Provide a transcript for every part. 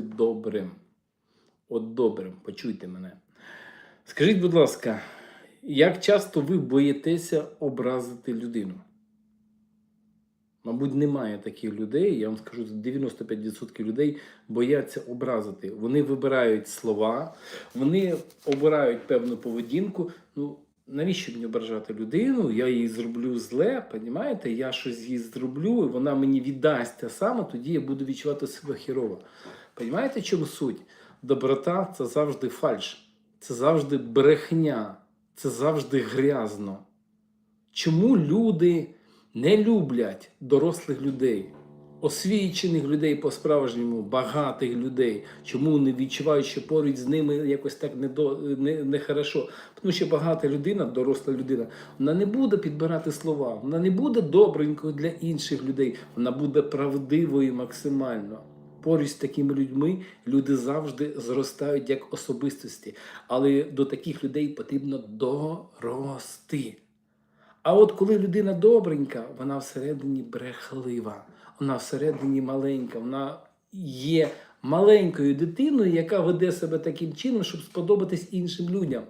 добрим. От добрим, почуйте мене. Скажіть, будь ласка, як часто ви боїтеся образити людину? Мабуть, немає таких людей. Я вам скажу, 95% людей бояться образити. Вони вибирають слова, вони обирають певну поведінку. Ну, навіщо мені ображати людину? Я їй зроблю зле, понімаєте? Я щось їй зроблю, і вона мені віддасть те саме, тоді я буду відчувати себе хірово. Понімаєте, в чому суть? Доброта це завжди фальш, це завжди брехня, це завжди грязно. Чому люди не люблять дорослих людей, освічених людей по-справжньому, багатих людей? Чому вони відчувають, що поруч з ними якось так недо, не, нехорошо? Тому що багата людина, доросла людина, вона не буде підбирати слова, вона не буде добренькою для інших людей, вона буде правдивою максимально. Поруч з такими людьми люди завжди зростають як особистості, але до таких людей потрібно дорости. А от коли людина добренька, вона всередині брехлива, вона всередині маленька, вона є маленькою дитиною, яка веде себе таким чином, щоб сподобатись іншим людям.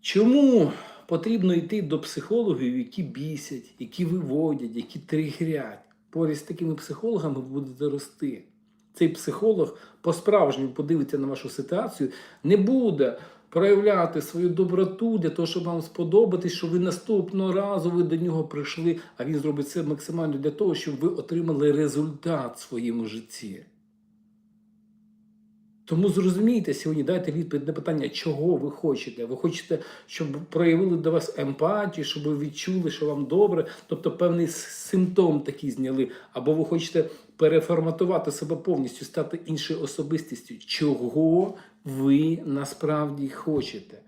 Чому потрібно йти до психологів, які бісять, які виводять, які тригрять? Поряд з такими психологами будете рости. Цей психолог по-справжньому подивиться на вашу ситуацію, не буде проявляти свою доброту для того, щоб вам сподобатись, що ви наступного разу ви до нього прийшли, а він зробить це максимально для того, щоб ви отримали результат в своєму житті. Тому зрозумійте сьогодні, дайте відповідь на питання, чого ви хочете. Ви хочете, щоб проявили до вас емпатію, щоб ви відчули, що вам добре, тобто певний симптом такий зняли, або ви хочете переформатувати себе повністю, стати іншою особистістю. Чого ви насправді хочете?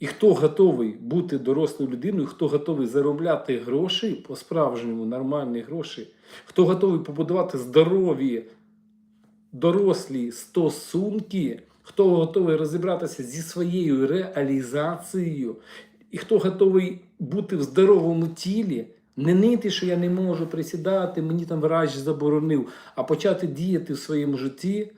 І хто готовий бути дорослою людиною, хто готовий заробляти гроші по-справжньому нормальні гроші, хто готовий побудувати здорові дорослі стосунки, хто готовий розібратися зі своєю реалізацією, і хто готовий бути в здоровому тілі, не нити, що я не можу присідати, мені там врач заборонив, а почати діяти в своєму житті,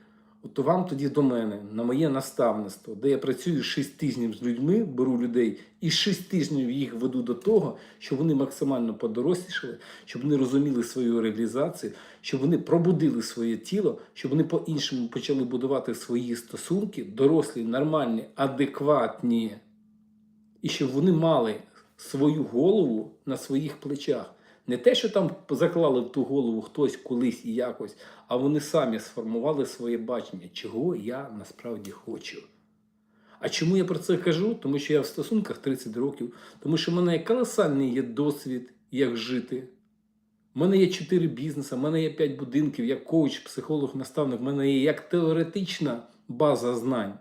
то вам тоді до мене, на моє наставництво, де я працюю 6 тижнів з людьми, беру людей і 6 тижнів їх веду до того, щоб вони максимально подорослішали, щоб вони розуміли свою реалізацію, щоб вони пробудили своє тіло, щоб вони по-іншому почали будувати свої стосунки, дорослі, нормальні, адекватні, і щоб вони мали свою голову на своїх плечах. Не те, що там заклали в ту голову хтось колись і якось, а вони самі сформували своє бачення, чого я насправді хочу. А чому я про це кажу? Тому що я в стосунках 30 років, тому що в мене колосальний є досвід, як жити. У мене є 4 бізнеси, в мене є 5 будинків, як коуч, психолог, наставник, в мене є як теоретична база знань.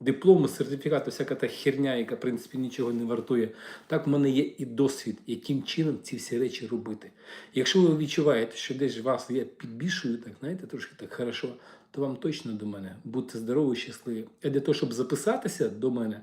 Дипломи, сертифікати, всяка та херня, яка в принципі нічого не вартує. Так в мене є і досвід, яким чином ці всі речі робити. Якщо ви відчуваєте, що десь вас я підбільшую, так знаєте, трошки так хорошо, то вам точно до мене. Будьте здорові, щасливі. А для того, щоб записатися до мене,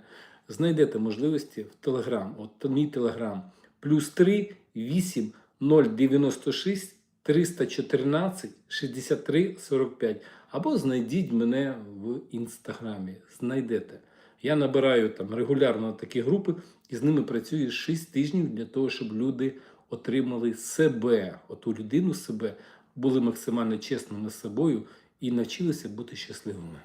знайдете можливості в Телеграм. От мій Телеграм. Плюс 3 8 096 314 63 45. Або знайдіть мене в інстаграмі. Знайдете. Я набираю там регулярно такі групи і з ними працюю 6 тижнів для того, щоб люди отримали себе, оту людину себе, були максимально чесними з собою і навчилися бути щасливими.